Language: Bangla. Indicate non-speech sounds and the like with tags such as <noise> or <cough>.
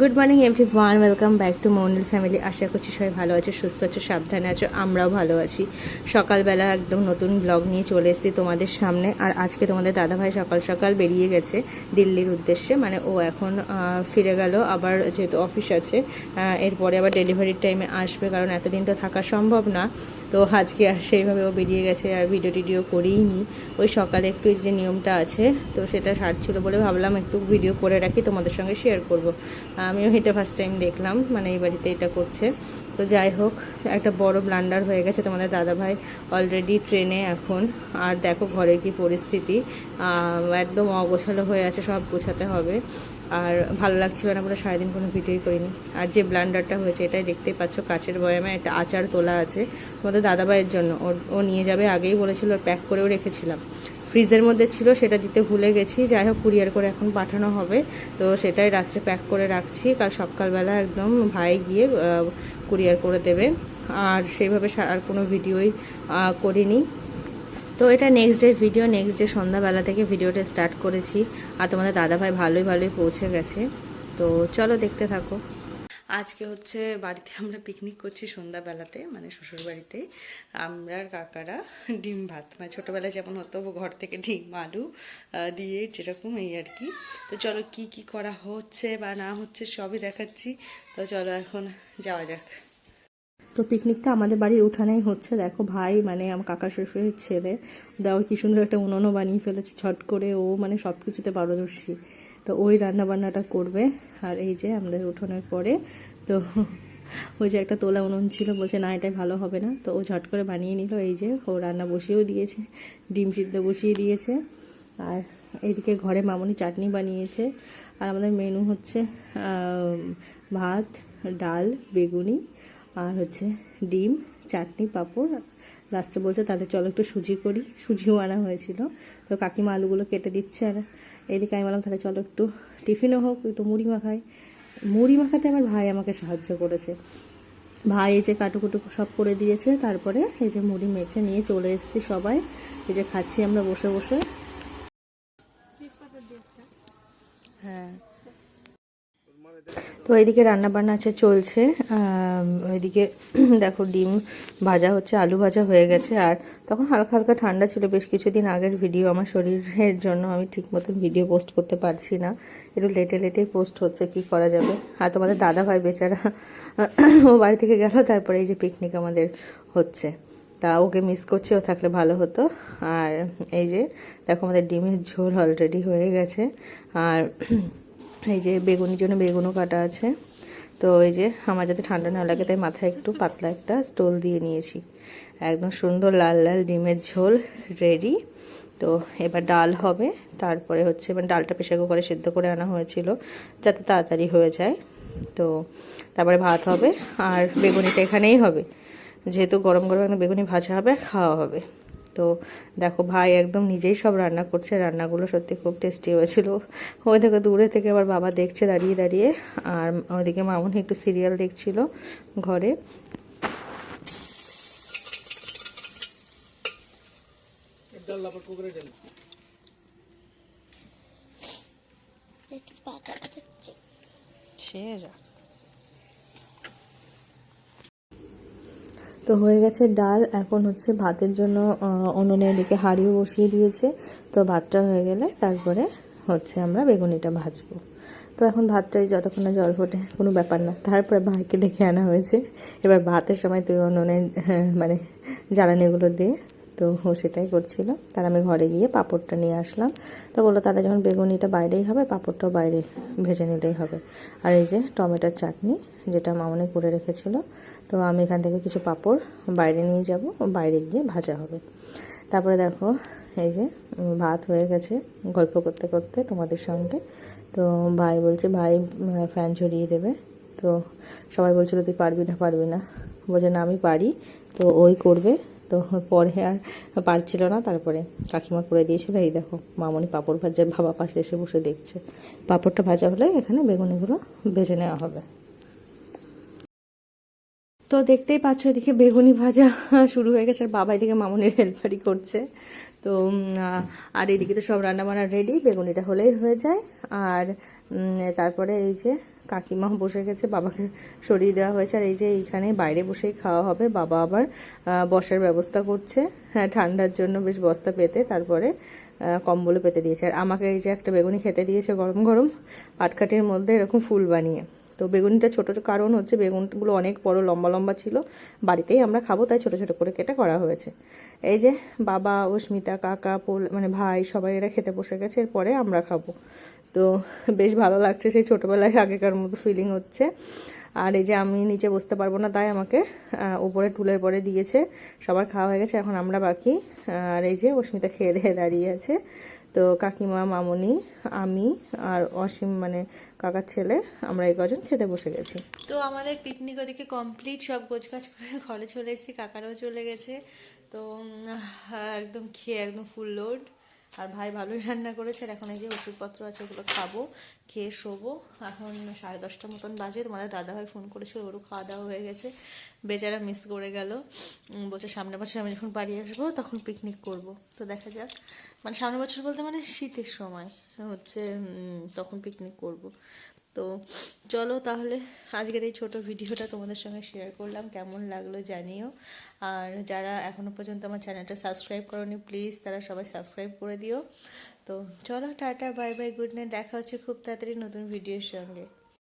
Good morning everyone welcome back to Mounil family আশা করছি সবাই ভালো আছো, সুস্থ আছো, সাবধানে আছো, আমরাও ভালো আছি। সকালবেলা একদম নতুন ব্লগ নিয়ে চলে এসেছি তোমাদের সামনে। আর আজকে তোমাদের দাদাভাই সকাল সকাল বেরিয়ে গেছে দিল্লির উদ্দেশ্যে। মানে ও এখন ফিরে গেল, আবার যেহেতু অফিস আছে এরপরে আবার ডেলিভারির টাইমে আসবে, কারণ এতদিন তো থাকা সম্ভব না। তো আজকে আর সেইভাবে ও বেরিয়ে গেছে আর ভিডিও টিডিও করেই নি ওই সকালে একটু যে নিয়মটা আছে, তো সেটা সারছিল বলে ভাবলাম একটু ভিডিও করে রাখি, তোমাদের সঙ্গে শেয়ার করব। আমিও এটা ফার্স্ট টাইম দেখলাম মানে এই বাড়িতে এটা করছে। তো যাই হোক, একটা বড় ব্লান্ডার হয়ে গেছে তোমাদের দাদাভাই অলরেডি ট্রেনে এখন। আর দেখো ঘরের কি পরিস্থিতি একদম অগোছালো হয়ে আছে, সব গোছাতে হবে। আর ভালো লাগছিল না বলে সারাদিন কোনো ভিডিওই করিনি। আর যে ব্লান্ডারটা হয়েছে, এটাই দেখতে পাচ্ছ, কাচের বয়ামে একটা আচার তোলা আছে তোমাদের দাদাভাইয়ের জন্য। ও নিয়ে যাবে আগেই বলেছিল প্যাক করেও রেখেছিলাম। ফ্রিজের মধ্যে ছিল, সেটা দিতে ভুলে গেছি। যাই হোক, কুরিয়ার করে এখন পাঠানো হবে। তো সেটাই রাত্রে প্যাক করে রাখছি। কাল সকালবেলা একদম ভাই গিয়ে কুরিয়ার করে দেবে। আর সেইভাবে আর কোনো ভিডিওই করিনি। তো এটা next day video next day সন্ধ্যাবেলা থেকে ভিডিওটা স্টার্ট করেছি। আর তোমাদের দাদাভাই ভালোই ভালোই পৌঁছে গেছে। তো চলো দেখতে থাকো। আজকে হচ্ছে বাড়িতে আমরা পিকনিক করছি সন্ধ্যাবেলাতে মানে শ্বশুর বাড়িতে আমরা কাকারা ডিম ভাত মানে ছোটোবেলায় যেমন হতো ঘর থেকে ডিম, আলু দিয়ে যেরকম এই আর কি। তো চলো কি কি করা হচ্ছে বা না হচ্ছে সবই দেখাচ্ছি। তো চলো এখন যাওয়া যাক। তো পিকনিকটা আমাদের বাড়ির উঠানেই হচ্ছে। দেখো ভাই মানে আমার কাকা শ্বশুরের ছেলে। দাও কি সুন্দর একটা উনুনও বানিয়ে ফেলেছে, ছট করে ও মানে সব কিছুতে পারদর্শী। তো ওই রান্নাবান্নাটা করবে। আর এই যে আমাদের উঠোনের পরে, তো ওই যে একটা তোলা উনুন ছিল, বলছে না, এটাই ভালো হবে না। তো ও ঝট করে বানিয়ে নিল, এই যে ও রান্না বসিয়েও দিয়েছে, ডিম সিদ্ধ বসিয়ে দিয়েছে। আর এইদিকে ঘরে মামনি চাটনি বানিয়েছে। আর আমাদের মেনু হচ্ছে ভাত, ডাল, বেগুনি আর হচ্ছে ডিম চাটনি পাঁপড়। লাস্টে বলছে তাহলে চলো একটু সুজি করি। সুজিও আনা হয়েছিল। তো কাকিমা আলুগুলো কেটে দিচ্ছে আর এদিকে আমি বললাম তাহলে চলো একটু টিফিনও হোক একটু মুড়ি মাখাই। মুড়ি মাখাতে আমার ভাই আমাকে সাহায্য করেছে। ভাই এই যে কাটুকুটু সব করে দিয়েছে তারপরে এই যে মুড়ি মেখে নিয়ে চলে এসেছি সবাই। এই যে খাচ্ছি আমরা বসে বসে। হ্যাঁ। তো এইদিকে রান্না বান্না আছে চলছে ওইদিকে <clears throat> দেখো ডিম ভাজা হচ্ছে, আলু ভাজা হয়ে গেছে, আর তখন হালকা হালকা ঠান্ডা ছিল, বেশ কিছুদিন আগের ভিডিও আমার শরীরের জন্য আমি ঠিক মতন ভিডিও পোস্ট করতে পারছি না। একটু লেটে লেটে পোস্ট হচ্ছে, কি করা যাবে? আর তোমাদের দাদা ভাই বেচারা <clears throat> ও বাড়ি থেকে গেল, তারপরে এই যে পিকনিক আমাদের হচ্ছে। তা ওকে মিস করছে, ও থাকলে ভালো হতো। আর এই যে, দেখো আমাদের ডিমের ঝোল অলরেডি হয়ে গেছে। আর <clears throat> এই যে বেগুনির জন্য বেগুনও কাটা আছে। তো এই যে আমার যাতে ঠান্ডা না লাগে, তাই মাথায় একটু পাতলা একটা স্টোল দিয়ে নিয়েছি। একদম সুন্দর লাল লাল ডিমের ঝোল রেডি। তো এবার ডাল হবে, তারপরে হচ্ছে এবার ডালটা প্রেশার কুকারে সেদ্ধ করে আনা হয়েছিল, যাতে তাড়াতাড়ি হয়ে যায়। তো তারপরে ভাত হবে, আর বেগুনিটা এখানেই হবে। যেহেতু গরম গরম একদম বেগুনি ভাজা হবে, খাওয়া হবে। তো দেখো ভাই একদম নিজেই সব রান্না করছে রান্নাগুলো সত্যি খুব টেস্টি হয়েছিল। ওই থেকে দূরে থেকে আবার বাবা দেখছে দাঁড়িয়ে দাঁড়িয়ে আর ওইদিকে মামুন একটু সিরিয়াল দেখছিল ঘরে। সে যা। তো হয়ে গেছে ডাল। এখন হচ্ছে ভাতের জন্য উনুনে এদিকে হাঁড়িও বসিয়ে দিয়েছে। তো ভাতটা হয়ে গেলে তারপরে হচ্ছে আমরা বেগুনিটা ভাজবো। তো এখন ভাতটাই যতক্ষণ না জল ফোটে, কোনো ব্যাপার না। তারপরে ভাইকে ডেকে আনা হয়েছে। এবার ভাতের সময় তুই উনুনে মানে জ্বালানিগুলো দিয়ে তো সেটাই করছিল। তার আমি ঘরে গিয়ে পাঁপড়টা নিয়ে আসলাম। তো বলল তারা যখন বেগুনিটা বাইরেই হবে, পাঁপড়টাও বাইরে ভেজে নিলেই হবে। আর এই যে টমেটোর চাটনি, যেটা মামনে করে রেখেছিল তো আমি এখান থেকে কিছু পাপড় বাইরে নিয়ে যাব, বাইরে গিয়ে ভাজা হবে। তারপরে দেখো, এই যে ভাত হয়ে গেছে গল্প করতে করতে তোমাদের সঙ্গে। তো ভাই বলছে, ভাই ফ্যান ঝরিয়ে দেবে। তো সবাই বলছিল, তুই পারবি না পারবি না। বলছে, না, আমি পারি। তো ওই করবে। তো পরে আর পারছিল না। তারপরে কাকিমা করে দিয়েছিল, এই দেখো, মামনি পাঁপড় ভাজার বাবা পাশে এসে বসে দেখছে। পাঁপড়টা ভাজা হলে এখানে বেগুনিগুলো ভেজে নেওয়া হবে। তো দেখতেই পাচ্ছ এদিকে বেগুনি ভাজা <laughs> শুরু হয়ে গেছে আর বাবা এদিকে মামনির <laughs> হেল্পারি করছে। তো আর এদিকে তো সব রান্না বান্না রেডি বেগুনিটা হলেই হয়ে যায়। আর তারপরে এই যে কাকিমা বসে গেছে বাবাকে সরিয়ে দেওয়া হয়েছে। আর এই যে এইখানে বাইরে বসেই খাওয়া হবে বাবা আবার বসার ব্যবস্থা করছে। হ্যাঁ ঠান্ডার জন্য বেশ বস্তা পেতে তারপরে আহ, কম্বলে পেতে দিয়েছে। আর আমাকে এই যে একটা বেগুনি খেতে দিয়েছে গরম গরম পাটকাঠির মধ্যে এরকম ফুল বানিয়ে। তো বেগুনিটা ছোট কারণ হচ্ছে বেগুনগুলো অনেক বড়, লম্বা লম্বা ছিল। বাড়িতেই আমরা খাব, তাই ছোট ছোট করে কেটে করা হয়েছে। এই যে বাবা, অস্মিতা, কাকা, পোল মানে ভাই, সবাই এরা খেতে বসে গেছে, এরপরে আমরা খাব। তো বেশ ভালো লাগছে সেই ছোটবেলায় আগেকার মতো ফিলিং হচ্ছে। আর এই যে আমি নিচে বসতে পারব না, তাই আমাকে উপরে টুলের পরে দিয়েছে। সবার খাওয়া হয়ে গেছে, এখন আমরা বাকি। আর এই যে অস্মিতা খেয়ে দিয়ে দাঁড়িয়ে আছে। তো কাকিমা, মামনি, আমি আর অসীম মানে কাকার ছেলে, আমরা এই কজন খেতে বসে গেছি। তো আমাদের পিকনিক ওদিকে কমপ্লিট সব গোছগাছ করে ঘরে চলে এসেছি, কাকারাও চলে গেছে। তো একদম খেয়ে একদম ফুল লোড আর ভাই ভালোই রান্না করেছে এখন এই যে ওষুধপত্র আছে ওগুলো খাব, খেয়ে শোবো। এখন সাড়ে দশটা মতন বাজে, তোমাদের দাদাভাই ফোন করেছিল, ওরও খাওয়া দাওয়া হয়ে গেছে। বেচারা মিস করে গেল। বলছে সামনের বছর আমি যখন বাড়ি আসব তখন পিকনিক করব। তো দেখা যাক। মানে সামনের বছর বলতে মানে শীতের সময় হচ্ছে তখন পিকনিক করব। তো চলো তাহলে আজকের এই ছোটো ভিডিওটা তোমাদের সঙ্গে শেয়ার করলাম। কেমন লাগল জানিও। আর যারা এখনও পর্যন্ত আমার চ্যানেলটা সাবস্ক্রাইব করনি প্লিজ তারা সবাই সাবস্ক্রাইব করে দিও। তো চলো tata bye bye good night দেখা হচ্ছে খুব তাড়াতাড়ি নতুন ভিডিওর সঙ্গে।